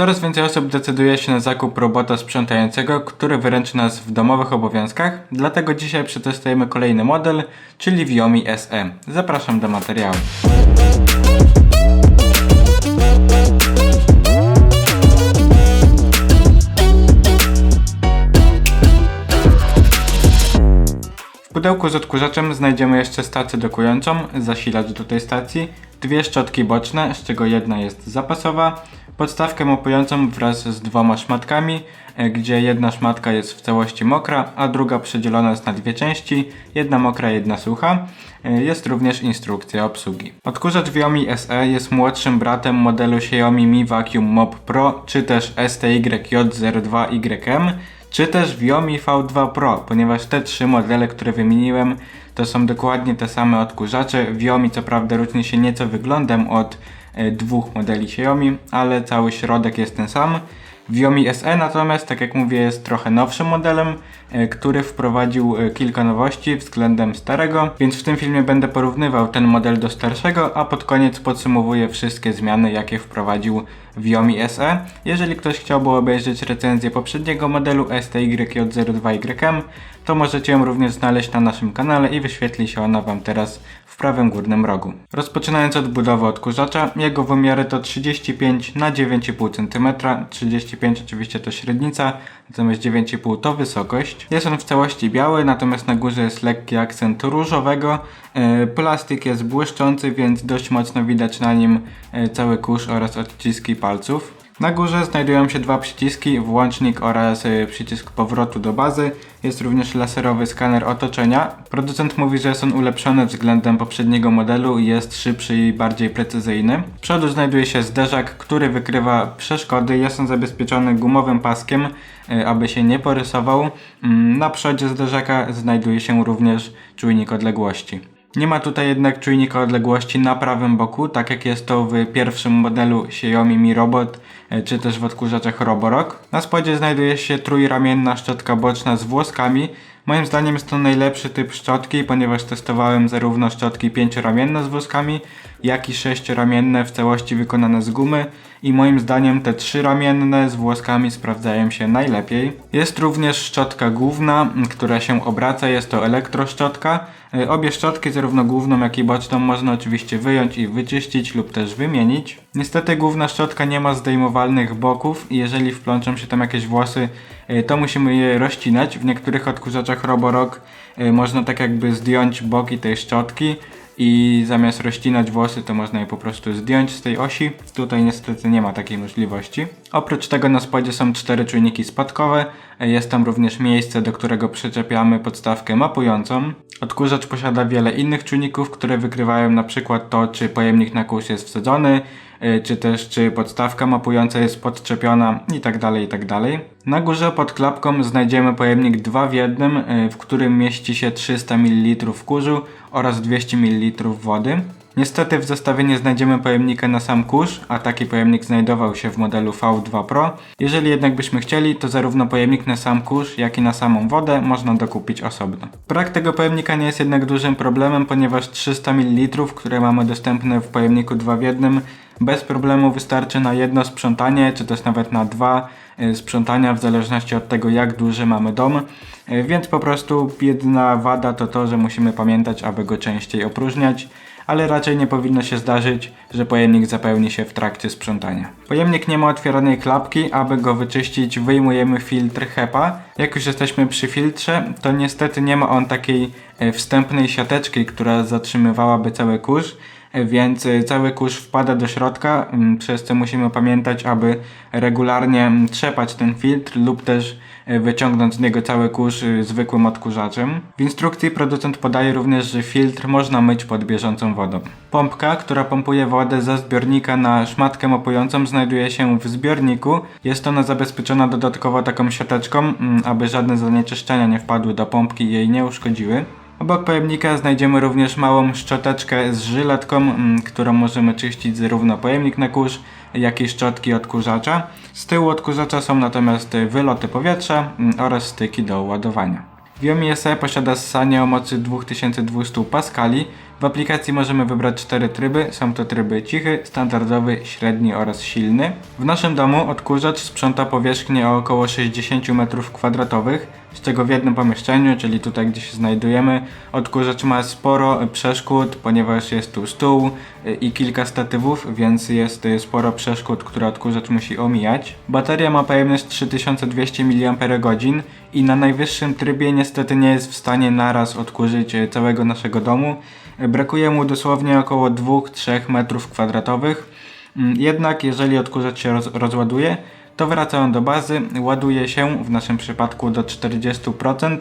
Coraz więcej osób decyduje się na zakup robota sprzątającego, który wyręczy nas w domowych obowiązkach, dlatego dzisiaj przetestujemy kolejny model, czyli Viomi SE. Zapraszam do materiału. Pudełku z odkurzaczem znajdziemy jeszcze stację dokującą, zasilacz do tej stacji, dwie szczotki boczne, z czego jedna jest zapasowa, podstawkę mopującą wraz z dwoma szmatkami, e, gdzie jedna szmatka jest w całości mokra, a druga przedzielona jest na dwie części, jedna mokra, jedna sucha. E, Jest również instrukcja obsługi. Odkurzacz Viomi SE jest młodszym bratem modelu Xiaomi Mi Vacuum Mop Pro, czy też STYJ02YM, czy też Viomi V2 Pro, ponieważ te trzy modele, które wymieniłem, to są dokładnie te same odkurzacze. Viomi co prawda różni się nieco wyglądem od e, dwóch modeli Xiaomi, ale cały środek jest ten sam. Viomi SE natomiast, tak jak mówię, jest trochę nowszym modelem, e, który wprowadził e, kilka nowości względem starego, więc w tym filmie będę porównywał ten model do starszego, a pod koniec podsumowuję wszystkie zmiany, jakie wprowadził Viomi SE. Jeżeli ktoś chciałby obejrzeć recenzję poprzedniego modelu STYJ02YM, to możecie ją również znaleźć na naszym kanale i wyświetli się ona Wam teraz w prawym górnym rogu. Rozpoczynając od budowy odkurzacza, jego wymiary to 35 na 9,5 cm, 35 oczywiście to średnica, natomiast 9,5 to wysokość. Jest on w całości biały, natomiast na górze jest lekki akcent różowego. E, Plastik jest błyszczący, więc dość mocno widać na nim e, cały kurz oraz odciski palców. Na górze znajdują się dwa przyciski, włącznik oraz y, przycisk powrotu do bazy. Jest również laserowy skaner otoczenia. Producent mówi, że jest on ulepszony względem poprzedniego modelu i jest szybszy i bardziej precyzyjny. W przodu znajduje się zderzak, który wykrywa przeszkody. Jest on zabezpieczony gumowym paskiem, y, aby się nie porysował. Mm, Na przodzie zderzaka znajduje się również czujnik odległości. Nie ma tutaj jednak czujnika odległości na prawym boku, tak jak jest to w pierwszym modelu Xiaomi Mi Robot, e, czy też w odkurzaczach Roborock. Na spodzie znajduje się trójramienna szczotka boczna z włoskami. Moim zdaniem jest to najlepszy typ szczotki, ponieważ testowałem zarówno szczotki pięcioramienne z włoskami, jak i sześcioramienne w całości wykonane z gumy i moim zdaniem te trzyramienne z włoskami sprawdzają się najlepiej. Jest również szczotka główna, która się obraca, jest to elektroszczotka. E, Obie szczotki, zarówno główną jak i boczną, można oczywiście wyjąć i wyczyścić lub też wymienić. Niestety główna szczotka nie ma zdejmowalnych boków i jeżeli wplączą się tam jakieś włosy, e, to musimy je rozcinać. W niektórych odkurzaczach Roborock e, można tak jakby zdjąć boki tej szczotki i zamiast rozcinać włosy, to można je po prostu zdjąć z tej osi. Tutaj niestety nie ma takiej możliwości. Oprócz tego na spodzie są cztery czujniki spadkowe. Jest tam również miejsce, do którego przyczepiamy podstawkę mapującą. Odkurzacz posiada wiele innych czujników, które wykrywają na przykład to, czy pojemnik na kurz jest wsadzony, czy też czy podstawka mapująca jest podczepiona itd. itd. Na górze pod klapką znajdziemy pojemnik 2 w jednym, y, w którym mieści się 300 ml kurzu oraz 200 ml wody. Niestety w zestawie nie znajdziemy pojemnika na sam kurz, a taki pojemnik znajdował się w modelu V2 Pro. Jeżeli jednak byśmy chcieli, to zarówno pojemnik na sam kurz, jak i na samą wodę można dokupić osobno. Brak tego pojemnika nie jest jednak dużym problemem, ponieważ 300 ml, które mamy dostępne w pojemniku 2 w jednym, bez problemu wystarczy na jedno sprzątanie, czy też nawet na dwa y, sprzątania, w zależności od tego jak duży mamy dom. Y, Więc po prostu jedna wada to to, że musimy pamiętać, aby go częściej opróżniać ale raczej nie powinno się zdarzyć, że pojemnik zapełni się w trakcie sprzątania. Pojemnik nie ma otwieranej klapki, aby go wyczyścić wyjmujemy filtr HEPA. Jak już jesteśmy przy filtrze, to niestety nie ma on takiej e, wstępnej siateczki, która zatrzymywałaby cały kurz, e, więc e, cały kurz wpada do środka, przez co musimy pamiętać, aby regularnie m, trzepać ten filtr lub też e, wyciągnąć z niego cały kurz y, zwykłym odkurzaczem. W instrukcji producent podaje również, że filtr można myć pod bieżącą wodą. Pompka, która pompuje wodę ze zbiornika na szmatkę mopującą znajduje się w zbiorniku. Jest ona zabezpieczona dodatkowo taką siateczką, mm, aby żadne zanieczyszczenia nie wpadły do pompki i jej nie uszkodziły. Obok pojemnika znajdziemy również małą szczoteczkę z żyletką, mm, którą możemy czyścić zarówno pojemnik na kurz, jak i szczotki odkurzacza. Z tyłu odkurzacza są natomiast wyloty powietrza mm, oraz styki do ładowania. Viomi SE posiada ssanie o mocy 2200 paskali, W aplikacji możemy wybrać cztery tryby. Są to tryby cichy, standardowy, średni oraz silny. W naszym domu odkurzacz sprząta powierzchnię o około 60 m2, z czego w jednym pomieszczeniu, czyli tutaj gdzie się znajdujemy, odkurzacz ma sporo przeszkód, ponieważ jest tu stół y, i kilka statywów, więc jest y, sporo przeszkód, które odkurzacz musi omijać. Bateria ma pojemność 3200 mAh i na najwyższym trybie niestety nie jest w stanie naraz odkurzyć y, całego naszego domu. Brakuje mu dosłownie około 2-3 m2. Mm, Jednak jeżeli odkurzacz się roz rozładuje, to wraca on do bazy, ładuje się w naszym przypadku do 40%,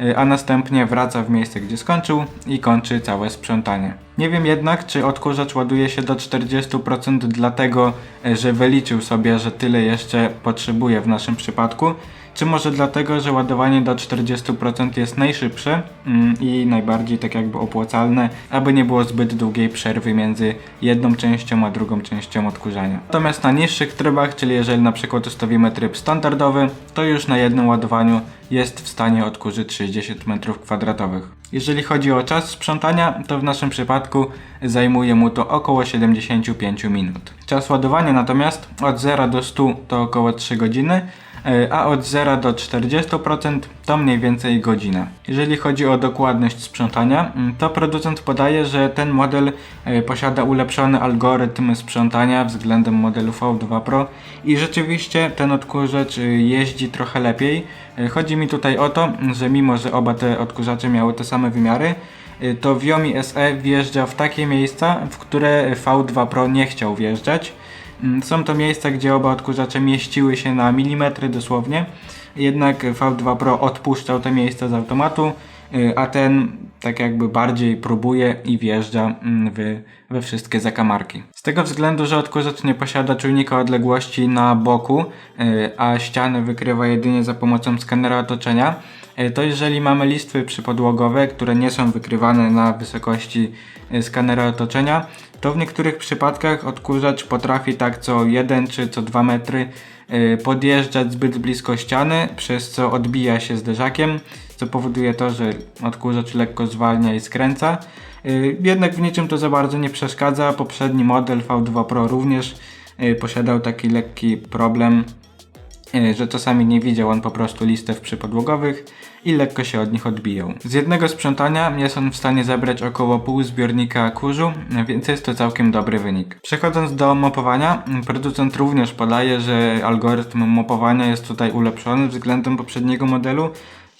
y, a następnie wraca w miejsce, gdzie skończył i kończy całe sprzątanie. Nie wiem jednak, czy odkurzacz ładuje się do 40% dlatego, y, że wyliczył sobie, że tyle jeszcze potrzebuje w naszym przypadku, czy może dlatego, że ładowanie do 40% jest najszybsze mm, i najbardziej tak jakby opłacalne, aby nie było zbyt długiej przerwy między jedną częścią a drugą częścią odkurzania. Natomiast na niższych trybach, czyli jeżeli na przykład ustawimy tryb standardowy, to już na jednym ładowaniu jest w stanie odkurzyć 60 m2. Jeżeli chodzi o czas sprzątania, to w naszym przypadku zajmuje mu to około 75 minut. Czas ładowania natomiast od 0 do 100 to około 3 godziny, a od 0 do 40% to mniej więcej godzina. Jeżeli chodzi o dokładność sprzątania, mm, to producent podaje, że ten model e, posiada ulepszony algorytm sprzątania względem modelu V2 Pro i rzeczywiście ten odkurzacz e, jeździ trochę lepiej. E, Chodzi mi tutaj o to, że mimo, że oba te odkurzacze miały te same wymiary, to Viomi SE wjeżdża w takie miejsca, w które V2 Pro nie chciał wjeżdżać. Mm, Są to miejsca, gdzie oba odkurzacze mieściły się na milimetry dosłownie, jednak V2 Pro odpuszczał te miejsca z automatu, a ten tak jakby bardziej próbuje i wjeżdża mm, w, we wszystkie zakamarki. Z tego względu, że odkurzacz nie posiada czujnika odległości na boku, y, a ściany wykrywa jedynie za pomocą skanera otoczenia, y, to jeżeli mamy listwy przypodłogowe, które nie są wykrywane na wysokości y, skanera otoczenia, to w niektórych przypadkach odkurzacz potrafi tak co 1 czy co 2 metry y, podjeżdżać zbyt blisko ściany, przez co odbija się zderzakiem, co powoduje to, że odkurzacz lekko zwalnia i skręca. Y, Jednak w niczym to za bardzo nie przeszkadza. Poprzedni model V2 Pro również y, posiadał taki lekki problem, y, że czasami nie widział on po prostu listew przypodłogowych i lekko się od nich odbijał. Z jednego sprzątania jest on w stanie zebrać około pół zbiornika kurzu, więc jest to całkiem dobry wynik. Przechodząc do mopowania, producent również podaje, że algorytm mopowania jest tutaj ulepszony względem poprzedniego modelu,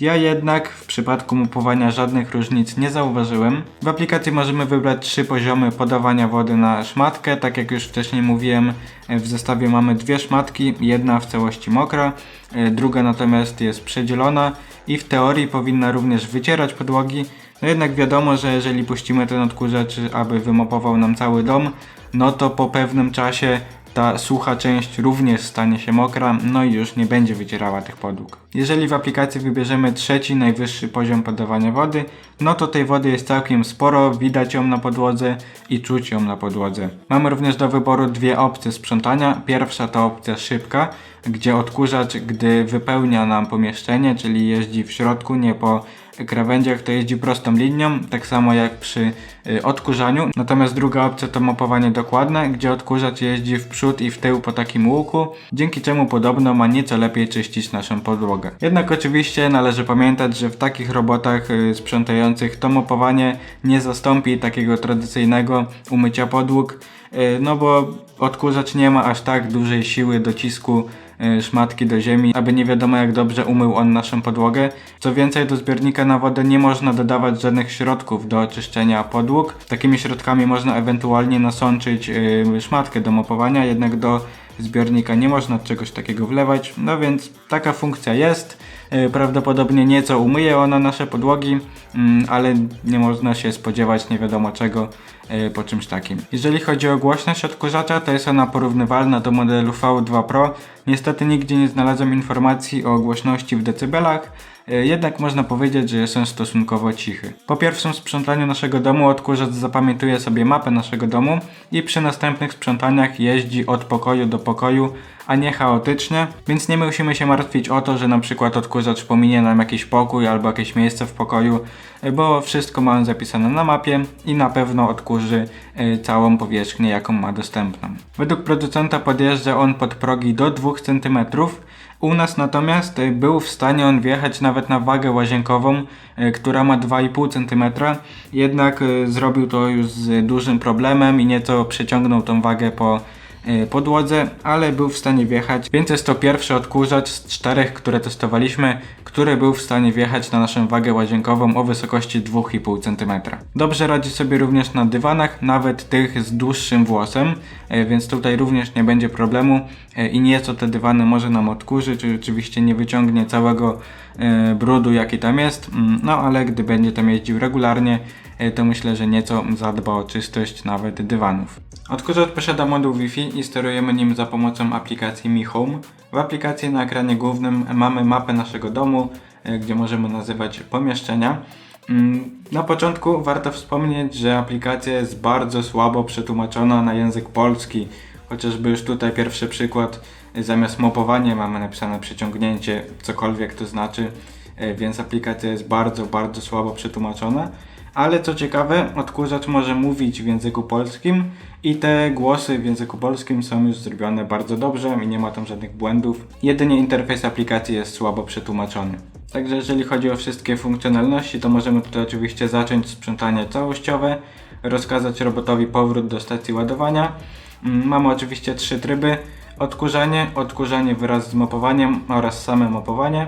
ja jednak w przypadku mopowania żadnych różnic nie zauważyłem. W aplikacji możemy wybrać trzy poziomy podawania wody na szmatkę. Tak jak już wcześniej mówiłem, w zestawie mamy dwie szmatki, jedna w całości mokra, e, druga natomiast jest przedzielona i w teorii powinna również wycierać podłogi. No jednak wiadomo, że jeżeli puścimy ten odkurzacz, aby wymopował nam cały dom, no to po pewnym czasie ta sucha część również stanie się mokra, no i już nie będzie wycierała tych podłóg. Jeżeli w aplikacji wybierzemy trzeci, najwyższy poziom podawania wody, no to tej wody jest całkiem sporo, widać ją na podłodze i czuć ją na podłodze. Mamy również do wyboru dwie opcje sprzątania. Pierwsza to opcja szybka, gdzie odkurzacz, gdy wypełnia nam pomieszczenie, czyli jeździ w środku, nie po krawędziach, to jeździ prostą linią, tak samo jak przy y, odkurzaniu. Natomiast druga opcja to mopowanie dokładne, gdzie odkurzacz jeździ w przód i w tył po takim łuku, dzięki czemu podobno ma nieco lepiej czyścić naszą podłogę. Jednak oczywiście należy pamiętać, że w takich robotach y, sprzątających to mopowanie nie zastąpi takiego tradycyjnego umycia podłóg, y, no bo odkurzacz nie ma aż tak dużej siły docisku szmatki do ziemi, aby nie wiadomo jak dobrze umył on naszą podłogę. Co więcej, do zbiornika na wodę nie można dodawać żadnych środków do oczyszczenia podłóg. Takimi środkami można ewentualnie nasączyć y, szmatkę do mopowania, jednak do zbiornika nie można czegoś takiego wlewać, no więc taka funkcja jest. Y, Prawdopodobnie nieco umyje ona nasze podłogi, mm, ale nie można się spodziewać nie wiadomo czego y, po czymś takim. Jeżeli chodzi o głośność odkurzacza, to jest ona porównywalna do modelu V2 Pro. Niestety nigdzie nie znalazłem informacji o głośności w decybelach, jednak można powiedzieć, że jest on stosunkowo cichy. Po pierwszym sprzątaniu naszego domu odkurzacz zapamiętuje sobie mapę naszego domu i przy następnych sprzątaniach jeździ od pokoju do pokoju, a nie chaotycznie, więc nie musimy się martwić o to, że na przykład odkurzacz pominie nam jakiś pokój albo jakieś miejsce w pokoju, y, bo wszystko mamy zapisane na mapie i na pewno odkurzy y, całą powierzchnię, jaką ma dostępną. Według producenta podjeżdża on pod progi do 2 cm, u nas natomiast y, był w stanie on wjechać nawet na wagę łazienkową, y, która ma 2,5 cm, jednak y, zrobił to już z dużym problemem i nieco przeciągnął tą wagę po podłodze, ale był w stanie wjechać, więc jest to pierwszy odkurzacz z czterech, które testowaliśmy, który był w stanie wjechać na naszą wagę łazienkową o wysokości 2,5 cm. Dobrze radzi sobie również na dywanach, nawet tych z dłuższym włosem, y, więc tutaj również nie będzie problemu y, i nieco te dywany może nam odkurzyć, oczywiście nie wyciągnie całego y, brudu jaki tam jest, mm, no ale gdy będzie tam jeździł regularnie, y, to myślę, że nieco zadba o czystość nawet dywanów. Odkurzacz posiada moduł Wi-Fi i sterujemy nim za pomocą aplikacji Mi Home. W aplikacji na ekranie głównym mamy mapę naszego domu, y, gdzie możemy nazywać pomieszczenia. Mm, Na początku warto wspomnieć, że aplikacja jest bardzo słabo przetłumaczona na język polski. Chociażby już tutaj pierwszy przykład, zamiast mopowanie mamy napisane przyciągnięcie, cokolwiek to znaczy, y, więc aplikacja jest bardzo, bardzo słabo przetłumaczona. Ale co ciekawe, odkurzacz może mówić w języku polskim i te głosy w języku polskim są już zrobione bardzo dobrze i nie ma tam żadnych błędów. Jedynie interfejs aplikacji jest słabo przetłumaczony. Także jeżeli chodzi o wszystkie funkcjonalności, to możemy tutaj oczywiście zacząć sprzątanie całościowe, rozkazać robotowi powrót do stacji ładowania. Mm, Mamy oczywiście trzy tryby. Odkurzanie, odkurzanie wraz z mopowaniem oraz same mopowanie.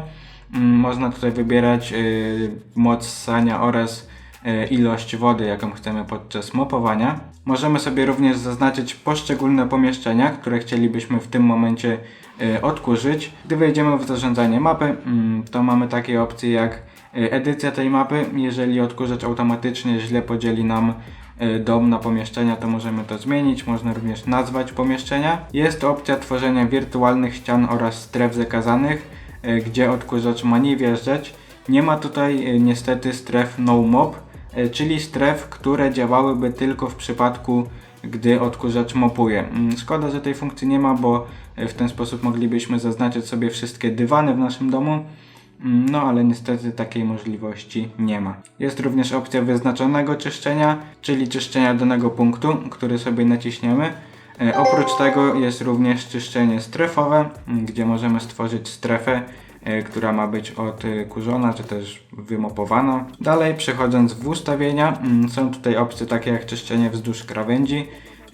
Mm, Można tutaj wybierać yy, moc ssania oraz ilość wody, jaką chcemy podczas mopowania. Możemy sobie również zaznaczyć poszczególne pomieszczenia, które chcielibyśmy w tym momencie yy, odkurzyć. Gdy wejdziemy w zarządzanie mapy, mm, to mamy takie opcje jak yy, edycja tej mapy. Jeżeli odkurzacz automatycznie źle podzieli nam dom na pomieszczenia, to możemy to zmienić. Można również nazwać pomieszczenia. Jest opcja tworzenia wirtualnych ścian oraz stref zakazanych, gdzie odkurzacz ma nie wjeżdżać. Nie ma tutaj niestety stref no mob, czyli stref, które działałyby tylko w przypadku, gdy odkurzacz mopuje. Mm, Szkoda, że tej funkcji nie ma, bo y, w ten sposób moglibyśmy zaznaczyć sobie wszystkie dywany w naszym domu. Mm, No ale niestety takiej możliwości nie ma. Jest również opcja wyznaczonego czyszczenia, czyli czyszczenia danego punktu, który sobie naciśniemy. E, Oprócz tego jest również czyszczenie strefowe, m, gdzie możemy stworzyć strefę, e, która ma być odkurzona czy też wymopowana. Dalej przechodząc w ustawienia, m, są tutaj opcje takie jak czyszczenie wzdłuż krawędzi,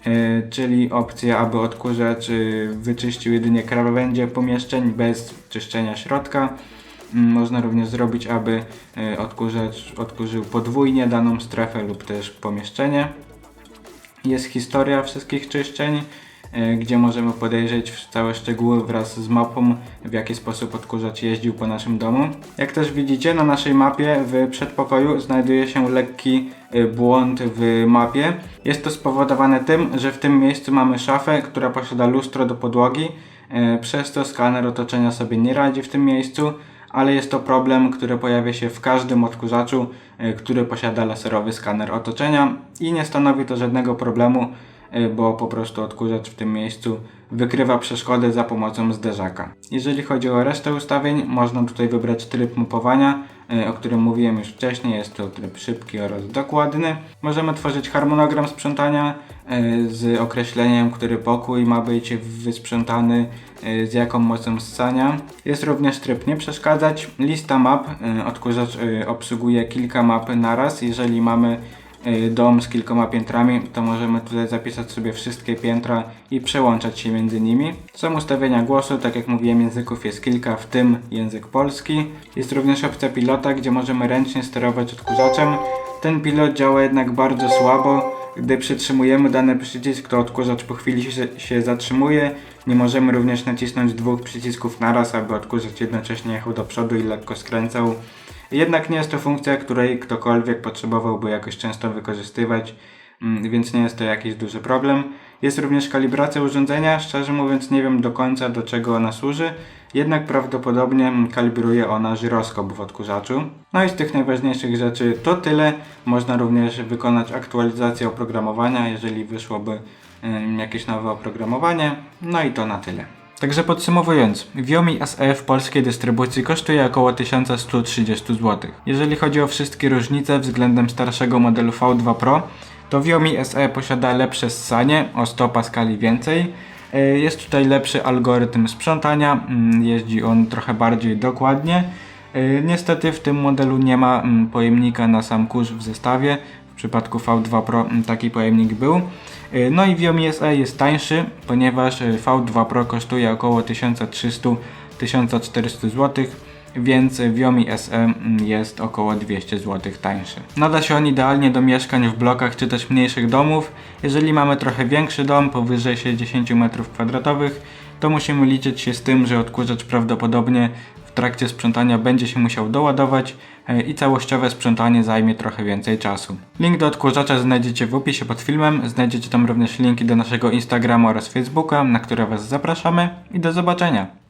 e, czyli opcja, aby odkurzacz e, wyczyścił jedynie krawędzie pomieszczeń bez czyszczenia środka. Mm, Można również zrobić, aby e, odkurzacz odkurzył podwójnie daną strefę lub też pomieszczenie. Jest historia wszystkich czyszczeń, e, gdzie możemy podejrzeć całe szczegóły wraz z mapą, w jaki sposób odkurzacz jeździł po naszym domu. Jak też widzicie, na naszej mapie w przedpokoju znajduje się lekki e, błąd w mapie. Jest to spowodowane tym, że w tym miejscu mamy szafę, która posiada lustro do podłogi. E, Przez to skaner otoczenia sobie nie radzi w tym miejscu, ale jest to problem, który pojawia się w każdym odkurzaczu, e, który posiada laserowy skaner otoczenia i nie stanowi to żadnego problemu, e, bo po prostu odkurzacz w tym miejscu wykrywa przeszkody za pomocą zderzaka. Jeżeli chodzi o resztę ustawień, można tutaj wybrać tryb mapowania, e, o którym mówiłem już wcześniej, jest to tryb szybki oraz dokładny. Możemy tworzyć harmonogram sprzątania e, z określeniem, który pokój ma być wysprzątany, z jaką mocą ssania. Jest również tryb nie przeszkadzać, lista map, odkurzacz obsługuje kilka map naraz, jeżeli mamy dom z kilkoma piętrami, to możemy tutaj zapisać sobie wszystkie piętra i przełączać się między nimi. Są ustawienia głosu, tak jak mówiłem, języków jest kilka, w tym język polski. Jest również opcja pilota, gdzie możemy ręcznie sterować odkurzaczem. Ten pilot działa jednak bardzo słabo. Gdy przytrzymujemy dany przycisk, to odkurzacz po chwili się, się zatrzymuje. Nie możemy również nacisnąć dwóch przycisków naraz, aby odkurzacz jednocześnie jechał do przodu i lekko skręcał. Jednak nie jest to funkcja, której ktokolwiek potrzebowałby jakoś często wykorzystywać, mm, więc nie jest to jakiś duży problem. Jest również kalibracja urządzenia, szczerze mówiąc nie wiem do końca do czego ona służy, jednak prawdopodobnie kalibruje ona żyroskop w odkurzaczu. No i z tych najważniejszych rzeczy to tyle. Można również wykonać aktualizację oprogramowania, jeżeli wyszłoby jakieś nowe oprogramowanie. No i to na tyle. Także podsumowując, Viomi SE w polskiej dystrybucji kosztuje około 1130 zł. Jeżeli chodzi o wszystkie różnice względem starszego modelu V2 Pro, to Viomi SE posiada lepsze ssanie, o 100 paskali więcej. E, Jest tutaj lepszy algorytm sprzątania, mm, jeździ on trochę bardziej dokładnie. E, Niestety w tym modelu nie ma mm, pojemnika na sam kurz w zestawie. W przypadku V2 Pro mm, taki pojemnik był. E, No i Viomi SE jest tańszy, ponieważ e, V2 Pro kosztuje około 1300-1400 zł, więc Viomi SE mm, jest około 200 zł tańszy. Nada się on idealnie do mieszkań w blokach czy też mniejszych domów. Jeżeli mamy trochę większy dom, powyżej 60 m2, to musimy liczyć się z tym, że odkurzacz prawdopodobnie w trakcie sprzątania będzie się musiał doładować e, i całościowe sprzątanie zajmie trochę więcej czasu. Link do odkurzacza znajdziecie w opisie pod filmem, znajdziecie tam również linki do naszego Instagrama oraz Facebooka, na które Was zapraszamy i do zobaczenia.